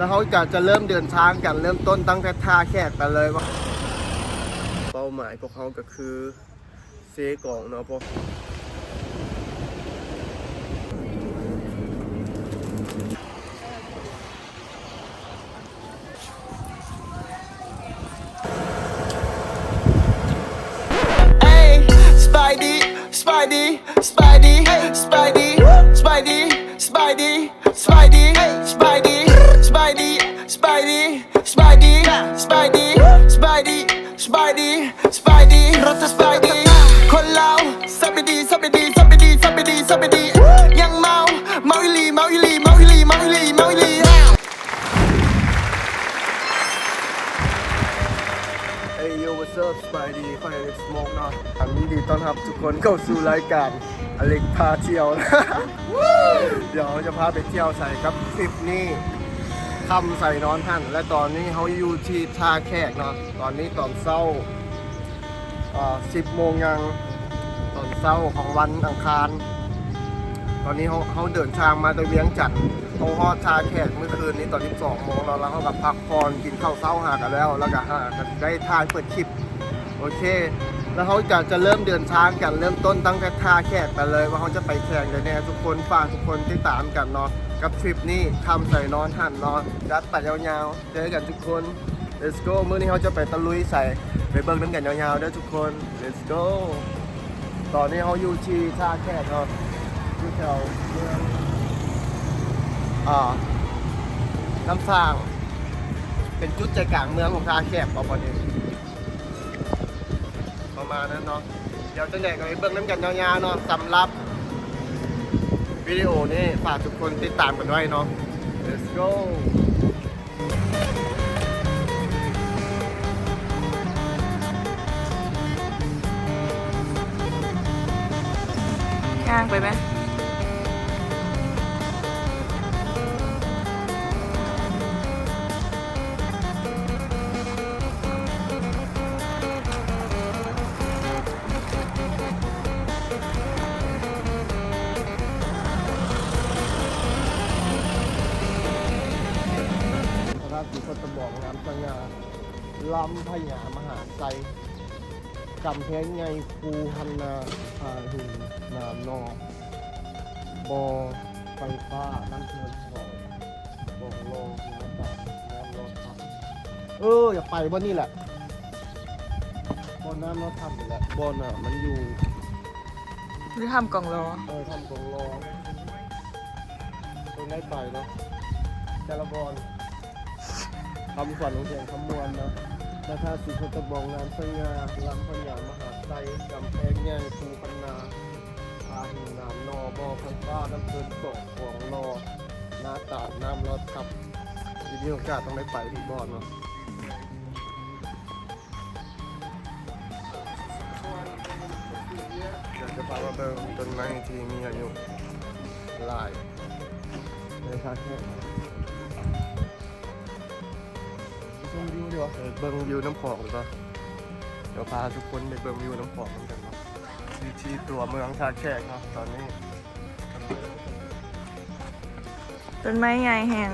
แล้วเขาจะจะเริ่มเดินทางกันเริ่มต้นตั้งแต่ท่าแขกกันเลยว่าเป้าหมายพวกเขาก็คือเซกองเนาะพวก รับ ทุกคนเข้าสู่รายการอเล็กพาเที่ยวนะ เดี๋ยวจะพาไปเที่ยวใส่กับทริปนี้คำใส่นอนหันและตอนนี้เขาอยู่ที่ท่าแขกเนาะตอนนี้ตอนเช้าอ่าสิบโมงยังตอนเช้าของวันอังคาร ตอนนี้เขาเขาเดินทางมาโดยเวียงจันทน์เขาฮอดท่าแขกเมื่อคืนนี้ตอน12โมงแล้วแล้วเขากับพักผ่อนกินข้าวเช้าหากันแล้ว แล้วก็หากันได้ทานเปิดคลิป โอเค แล้วเขาจะจะเริ่มเดินทางกันเริ่มต้นตั้งแต่ท่าแขกไปเลย ว่าเขาจะไปแข่งกันแน่ทุกคนฝากทุกคนติดตามกันเนาะกับทริปนี้ทำใส่นอนหันนาะจัดไปยาวๆเจอกันทุกคน let's go มื้อนี้เขาจะไปตะลุยใส่ไปเบิ่งน้ำกันยาวๆด้อทุกคน let's go ตอนนี้เขาอยู่ที่ท่าแขกเนาะอยู่แถวเมืองอ่าน้ำสร้าง เป็นจุดใจกลางเมืองของท่าแขกประมาณนี้ มาณนั้นเนาะเดี๋ยวจังใดกกันไปเบิ้งน้ำกันยาวๆเนาะสำหรับวิดีโอนี้ฝากทุกคนติดตามกันไว้เนาะ let's go ย่างไปไหม งามสง่าลำพญามหาไซกำแพงไงคูฮันนาพาหินนามนอบอไฟฟ้าน้ำเชิญสองบอกโลงน้ำตาน้ำรถครับเอออย่าไปบนนี่แหละบนน้ำรถทำอยู่แหละบนอะมันอยู่หรือทำกล่องรอเออทำตรงรอตรงได้ไปเนาะจารบอล คำขวัญของเสียงคำมวลนะนาทาสีพตะบองงามสง่าลำพญามหาไซกำแพงแย่ภูพันนาพาหินนามนอบอพันฟ้าน้ำเกินสองของรอหน้าตาดน้ำรถขับทีนี้โอกาสต้องได้ไปที่บอลเนาะอยากจะพามาเบิ่งต้นไม้ที่มีอายุหลายในชาแค่ วิวดีกว่าเออเบิ่งวิวน้ำพองหรือเปล่าเดี๋ยวพาทุกคนไปเบิ่งวิวน้ำพองกันเนาะอยู่ที่ตัวเมืองชาแขกเนาะตอนนี้ต้นไม้ใหญ่แหง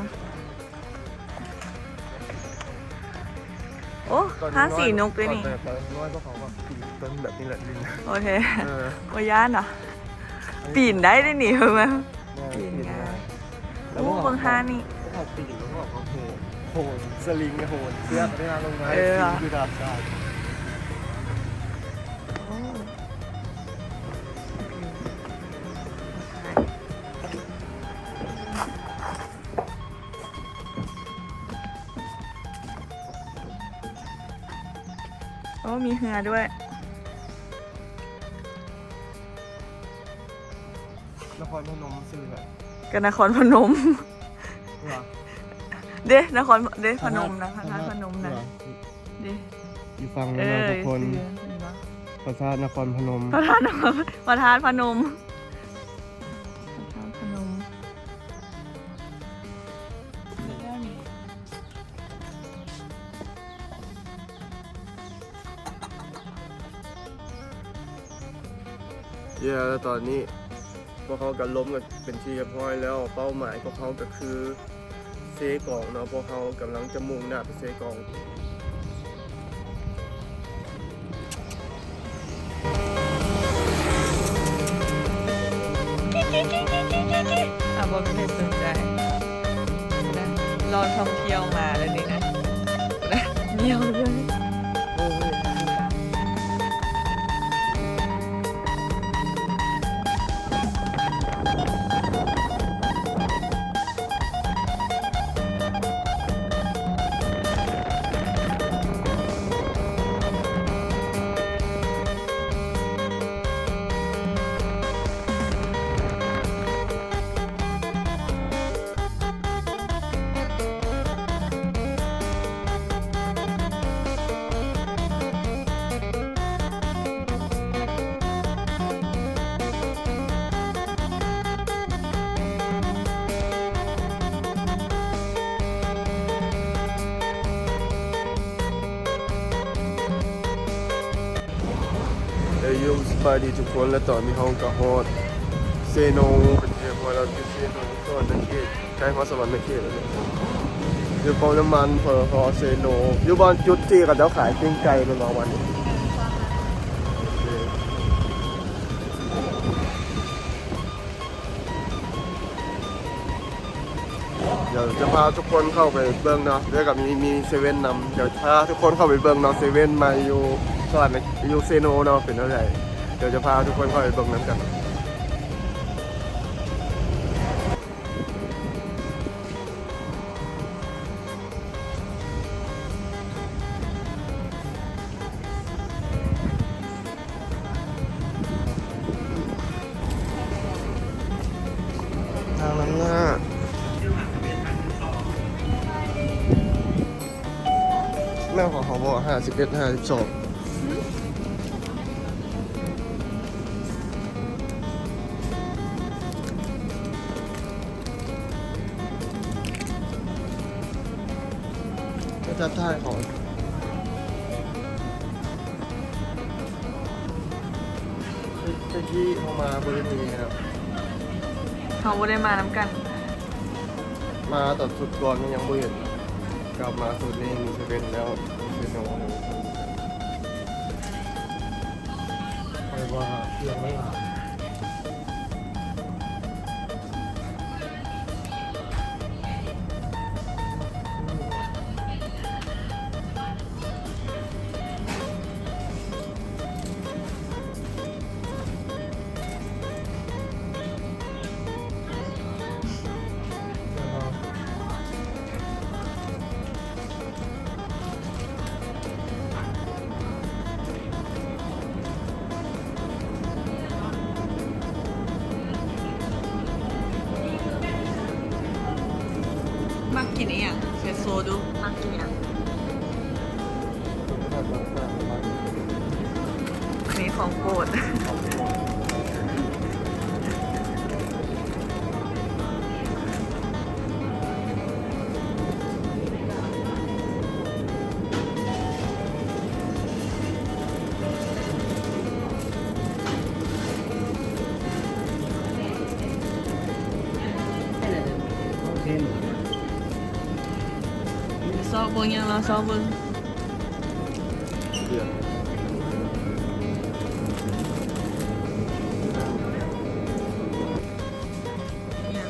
โอ้ตอนนี้ห้าสีนกด้วยนี่ตอนแต่น้อยก็เขาแบบปีนต้นแบบนี้แหละลิงโอเคเออโอ้ย่านเหรอปีนได้ด้วยนี่เห็นไหมปีนไงแล้วโอ้พวกเบางห้านี่เขาปีนแล้วก็เขาโหน โหนสลิงโหนเชือกได้นะลงมาเออปีนคือดาบได้โอ้โอ้มีเหือด้วย นครพนมซื่อแหละกันนครพนม เหรอ เด้นครเด้พนมนะพระธาตุพนมนะเหรอเด้อยู่ฟังเอนะอทุกคนเสือเห็นปะพระธาตุนครพนมพระธาตุพระธาตุพนมพระธาตุพนมเย้แล้วตอนนี้พวกเขากันล้มกันเป็นที่เรียบร้อยแล้วเป้าหมายพวกเขาก็คือ เซกองเนาะพวกเขากำลังจะมุ่งหน้าไปเซกองอะบอไม่ได้สนใจนะรอท่องเที่ยวมาแล้วนี่นะนะเงียวเลยเบายดีทุกคนและตอนนี้เขาก็ฮอดเซโนเป็นเรียกว่าเราอยู่เซโนสวรรค์นักเขตใกล้ฮอดสวรรค์นักเขตแล้วเนี่ยอยู่ปั๊มน้ำมันเพอฮอเซโนอยู่บ้านจุดที่กับเจ้าขายปิ้งไก่เป็นบางวันนี้เดี๋ยวจะพาทุกคนเข้าไปเบิ้งเนาะเดี๋ยวกับมีมีเซเว่นนำเดี๋ยวพาทุกคนเข้าไปเบิ้งเนาะเซเว่นมาอยู่สวรรค์นักอยู่เซโนเนาะเป็นเท่าไหร่ เดี๋ยวจะพาทุกคนเข้าไปเบิ้งนั้นกันทางน้ำหน้าแม่ของเขาบอกห้าสิบเอ็ดห้าสิบสอง จะท่ายของเมื่อกี้เขามาบริเวณนี้ครับ เขาไม่ได้มาน้ำกัน มาตอนสุดก่อนยังไม่เห็นกลับมาสุดนี้มีเซเว่นแล้วเซโนไปว่าเพียงไม่มา ดูมากกินอีหยังมีของโปรด เบิ้งยังเราซอกเบิ้งเดือดยัง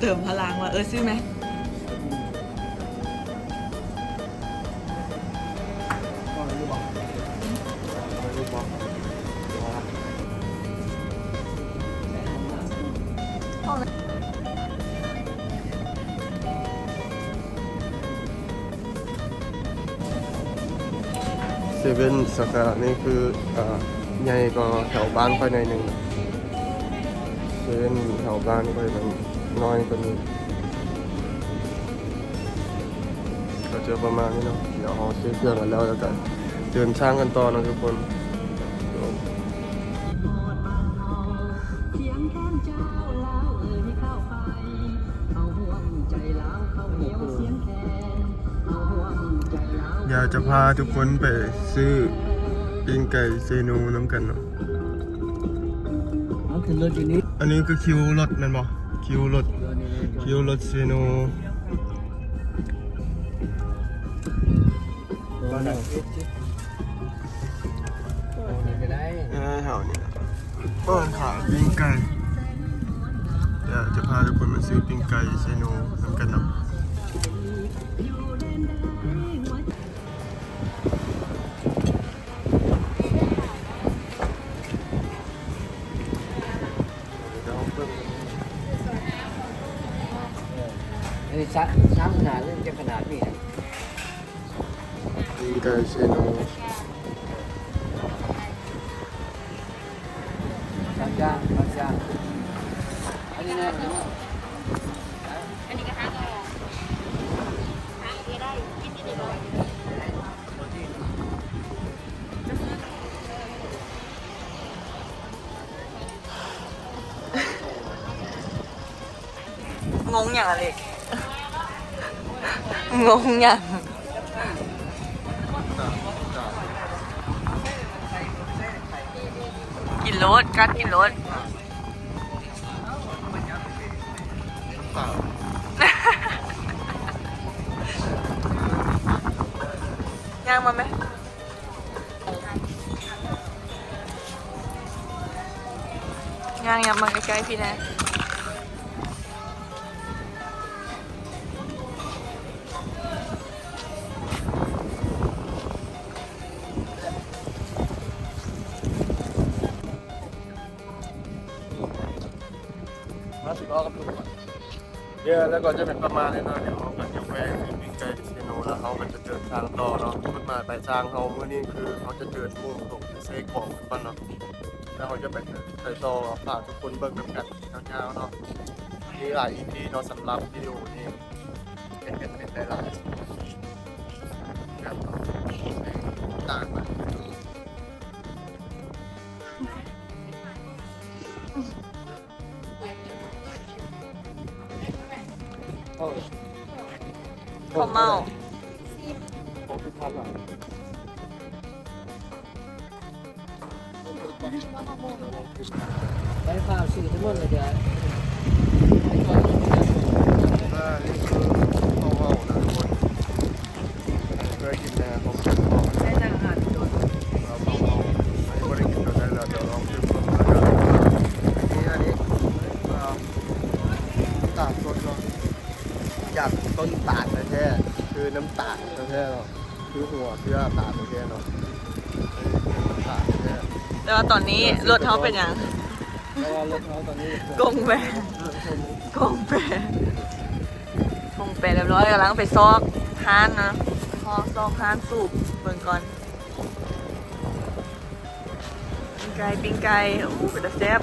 เติมพลังว่ะเออซื้อไหม เว่นสาขานี่คือใหญ่กว่าแถวบ้านค่อยหน่อยหนึ่งเซเว่นแถวบ้านค่อยมันน้อยกว่านี้ก็เจอประมาณนี้เนาะเดี๋ยวเอาซื้อเครื่องกันแล้วแล้วกันเดินช่างกันต่อนะทุกคน จะพาทุกคนไปซื้อปิ้งไก่เซนูน้ำกันเนาะเอาขึ้นรถอยู่นี่อันนี้คือคิวรถแมันบ่คิวรถเดี๋ยวนี้คิวรถเซโนตัวนี้ก็ได้เออแถวนี้เปิ้ลขายปิ้งไก่เดี๋ยวจะพาทุกคนมาซื้อปิ้งไก่เซโนนำกันเนาะ อันนี้ซักซ้ำขนาดเรื่องจะขนาดนี้นะปิ้งไก่เซโนซักย่างซักย่างอันนี้นะอันนี้ก็ห้างออกห้างเอได้กินกินได้บ่อยงงอย่างอะไร งงอย่างกินรถกัดกินรถเปล่าย่างมาไหมย่างย่างมาใกล้ๆพี่แนะ แล้วก็จะเป็นประมาณนี้เนาะเดี๋ยวเขาก็จะแวะที่ปิ้งไก่เซโนแล้วเขาก็จะเดินทางต่อเนาะจุดหมายปทางเขาเมื่อนี้คือเขาจะเดินมุ่งตรงเซของกันเนาะแล้วเขาจะไปไปต่อฝากทุกคนเบิ่งน้ำกันยาวๆเนาะมีหลาย EP เนาะสำหรับวิดีโอนี้เป็นเป็นเป็นได้หลายแบบต่าง ดี๋ยวลองชิมก่อนนะครับอันนี้อันนี้เราตาลสดเนาะจากต้นตาลแท้คือน้ำตาลแท้ๆเนาะ คือหัวเชื่อตาลแท้ๆเนาะอันนี้คือน้ำตาลแท้แต่ว่าตอนนี้รถเขาเป็นอย่างเพราะว่ารถเขาตอนนี้กงแปรกงแปรกงแปรเรียบร้อยกำลังไปซอกฮานนะพอซอกฮานสูบเบิ่งก่อนปิ้งไก่ปิ้งไก่โอ้เป็นตาแซ่บ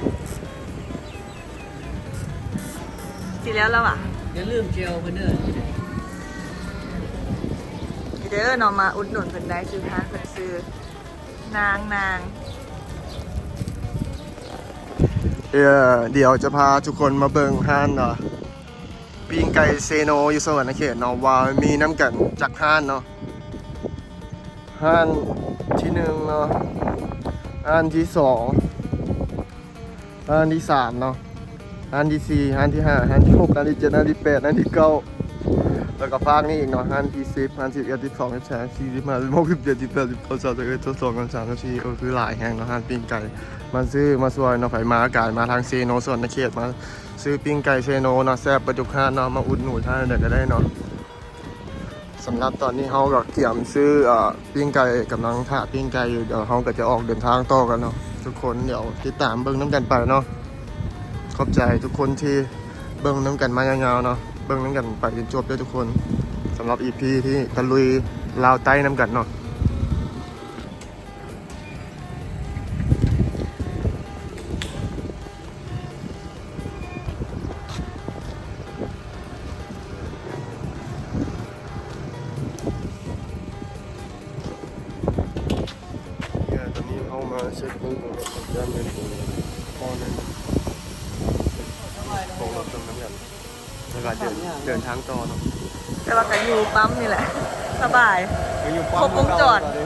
สิแล้วแล้วอะอย่าลืมเจลเพื่อนเด้อ เด้อเนาะมาอุดหนุนเพิ่นได้ซื้อฮานเพิ่นซื้อนางนางเออเดี๋ยวจะพาทุกคนมาเบิ่งห้านเนาะปิ้งไก่เซโนอยู่สวรรณเขตเนาะว่ามีน้ำกันจากห้านเนาะห้านที่หนึ่งเนาะห้านที่สองห้านที่สามเนาะห้านที่สี่ห้านที่ห้าห้านที่หกห้านที่เจ็ดห้านที่แปดห้านที่เก้า แล้วก็ฟากนี่อีกเนาะห้านที่สิบห้านสิบเอ็ดที่สองที่สามที่สี่ที่ห้าหกที่เจ็ดที่แปดที่เก้าสามสิบเอ็ดที่สองที่สามที่สี่เออคือหลายแห่งเนาะห้านปิ้งไก่มาซื้อมาสวยเนาะไผมาอากาศมาทางเซโนส่วนในเขตมาซื้อปิ้งไก่เซโนเนาะแซ่บประจุกห้าเนาะมาอุดหนุนท่านเด็กก็ได้เนาะสำหรับตอนนี้เฮาก็เตรียมซื้ออ่อปิ้งไก่กำลังถ่าปิ้งไก่อยู่เดี๋ยวเฮาก็จะออกเดินทางต่อกันเนาะทุกคนเดี๋ยวติดตามเบิ่งน้ำกันไปเนาะขอบใจทุกคนที่เบิ่งน้ำกันมายาวๆเนาะ บิ่งน้ำกันไปจนจบด้วยทุกคนสำหรับ EP ที่ตะลุยลาวใต้น้ำกันเนาะเนี่ยตอนนี้เข้ามาเช็คเรื่องของรถสัญญาณเงินพอนึ่งของรถตรงนั้นกัน เวลาเดินเดินทางต่อเนาะแต่ว่าก็อยู่ปั๊มนี่แหละ สบายยังอยู่ครบวงจรตอนนี้